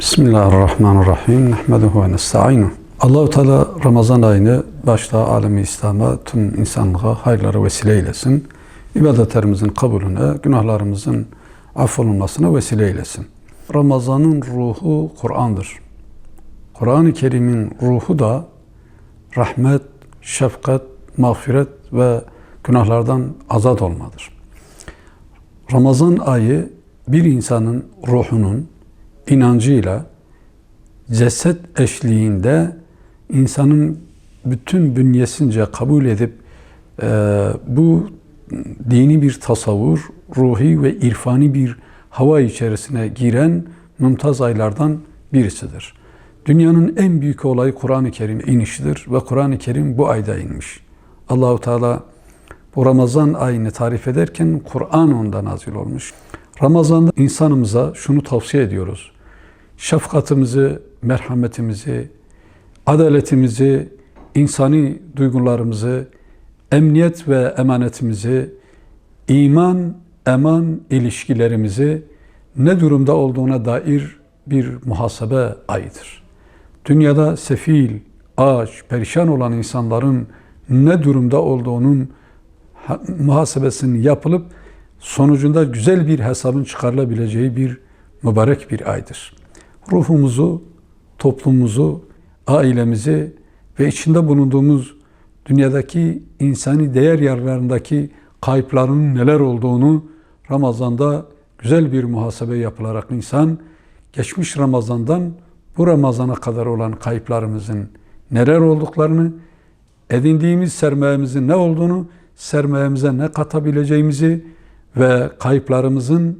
Bismillahirrahmanirrahim. Nehmeduhu ve nesta'inu. Allahu Teala Ramazan ayını başta alemi İslam'a, tüm insanlığa hayırlara vesile eylesin. İbadetlerimizin kabulüne, günahlarımızın affolunmasına vesile eylesin. Ramazanın ruhu Kur'an'dır. Kur'an-ı Kerim'in ruhu da rahmet, şefkat, mağfiret ve günahlardan azat olmadır. Ramazan ayı bir insanın ruhunun inancıyla ceset eşliğinde insanın bütün bünyesince kabul edip e, bu dini bir tasavvur, ruhi ve irfani bir hava içerisine giren mümtaz aylardan birisidir. Dünyanın en büyük olayı Kur'an-ı Kerim inişidir ve Kur'an-ı Kerim bu ayda inmiş. Allahu Teala bu Ramazan ayını tarif ederken Kur'an onda nazil olmuş. Ramazan'da insanımıza şunu tavsiye ediyoruz. Şefkatimizi, merhametimizi, adaletimizi, insani duygularımızı, emniyet ve emanetimizi, iman, eman ilişkilerimizi ne durumda olduğuna dair bir muhasebe ayıdır. Dünyada sefil, aç, perişan olan insanların ne durumda olduğunun muhasebesinin yapılıp sonucunda güzel bir hesabın çıkarılabileceği bir mübarek bir aydır. Ruhumuzu, toplumumuzu, ailemizi ve içinde bulunduğumuz dünyadaki insani değer yargılarındaki kayıpların neler olduğunu Ramazan'da güzel bir muhasebe yapılarak insan geçmiş Ramazan'dan bu Ramazan'a kadar olan kayıplarımızın neler olduklarını, edindiğimiz sermayemizin ne olduğunu, sermayemize ne katabileceğimizi ve kayıplarımızın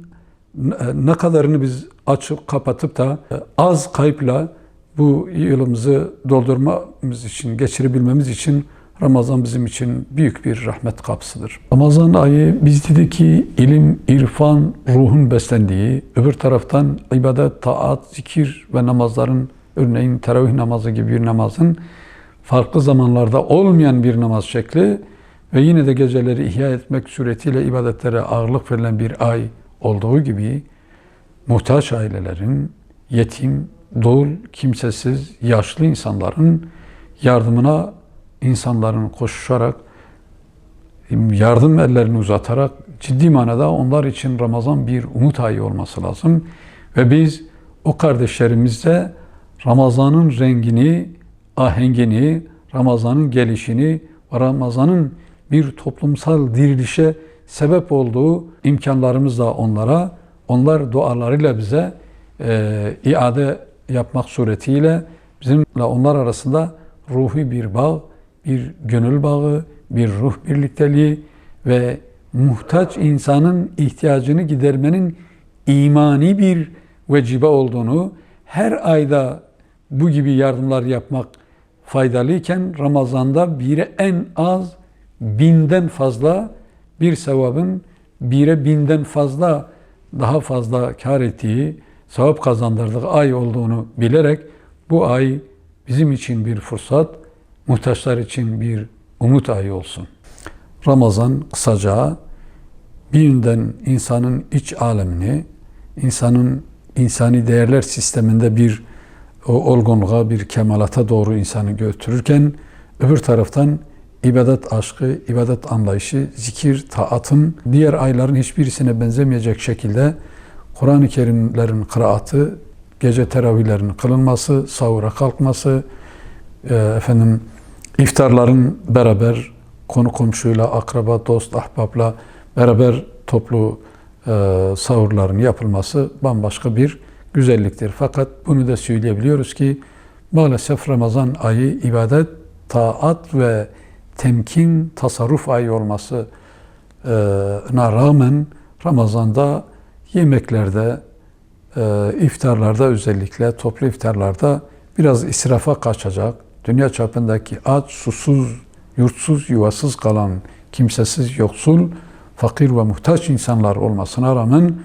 ne kadarını biz açıp kapatıp da az kayıpla bu yılımızı doldurmamız için, geçirebilmemiz için Ramazan bizim için büyük bir rahmet kapısıdır. Ramazan ayı bizdeki ilim, irfan, ruhun beslendiği, öbür taraftan ibadet, taat, zikir ve namazların örneğin teravih namazı gibi bir namazın farklı zamanlarda olmayan bir namaz şekli ve yine de geceleri ihya etmek suretiyle ibadetlere ağırlık verilen bir ay olduğu gibi muhtaç ailelerin, yetim, dul, kimsesiz, yaşlı insanların yardımına insanların koşuşarak, yardım ellerini uzatarak ciddi manada onlar için Ramazan bir umut ayı olması lazım. Ve biz o kardeşlerimizle Ramazan'ın rengini, ahengini, Ramazan'ın gelişini Ramazan'ın bir toplumsal dirilişe sebep olduğu imkanlarımızla onlara, onlar dualarıyla bize e, iade yapmak suretiyle bizimle onlar arasında ruhi bir bağ, bir gönül bağı, bir ruh birlikteliği ve muhtaç insanın ihtiyacını gidermenin imani bir vecibe olduğunu, her ayda bu gibi yardımlar yapmak faydalıyken Ramazan'da bire en az binden fazla bir sevabın bire binden fazla daha fazla kar ettiği, sevap kazandırdığı ay olduğunu bilerek bu ay bizim için bir fırsat, muhtaçlar için bir umut ayı olsun. Ramazan kısaca bir yönden insanın iç alemini, insanın insani değerler sisteminde bir o olgunluğa, bir kemalata doğru insanı götürürken öbür taraftan ibadet aşkı, ibadet anlayışı, zikir, taatın diğer ayların hiçbirisine benzemeyecek şekilde Kur'an-ı Kerimlerin kıraatı, gece teravihlerin kılınması, sahura kalkması, e, efendim iftarların beraber konu komşuyla, akraba, dost, ahbapla beraber toplu e, sahurların yapılması bambaşka bir güzelliktir. Fakat bunu da söyleyebiliyoruz ki maalesef Ramazan ayı ibadet, taat ve temkin, tasarruf ayı olmasına rağmen Ramazan'da yemeklerde, iftarlarda özellikle toplu iftarlarda biraz israfa kaçacak, dünya çapındaki aç, susuz, yurtsuz, yuvasız kalan, kimsesiz, yoksul, fakir ve muhtaç insanlar olmasına rağmen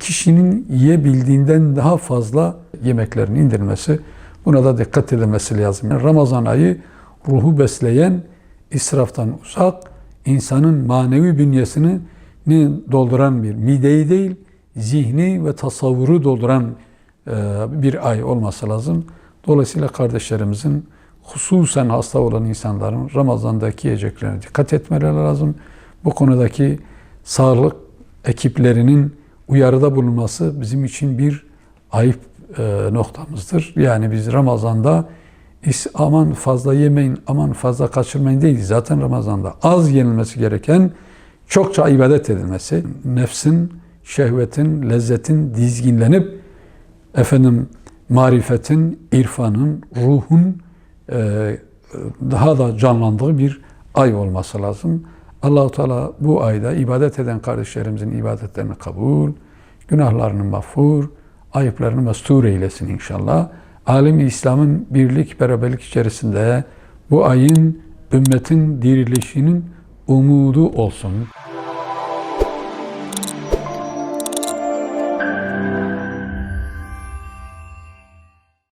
kişinin yiyebildiğinden daha fazla yemeklerin indirilmesi, buna da dikkat edilmesi lazım. Yani Ramazan ayı ruhu besleyen, israftan uzak, insanın manevi bünyesini dolduran bir mideyi değil, zihni ve tasavvuru dolduran e, bir ay olması lazım. Dolayısıyla kardeşlerimizin hususen hasta olan insanların Ramazan'daki yiyeceklerine dikkat etmeleri lazım. Bu konudaki sağlık ekiplerinin uyarıda bulunması bizim için bir ayıp e, noktamızdır. Yani biz Ramazan'da aman fazla yemeyin, aman fazla kaçırmayın değil. Zaten Ramazan'da az yenilmesi gereken çokça ibadet edilmesi, nefsin, şehvetin, lezzetin dizginlenip efendim marifetin, irfanın, ruhun e, daha da canlandığı bir ay olması lazım. Allahu Teala bu ayda ibadet eden kardeşlerimizin ibadetlerini kabul, günahlarını mağfur, ayıplarını mestur eylesin inşallah. Alem İslam'ın birlik, beraberlik içerisinde bu ayın ümmetin dirilişinin umudu olsun.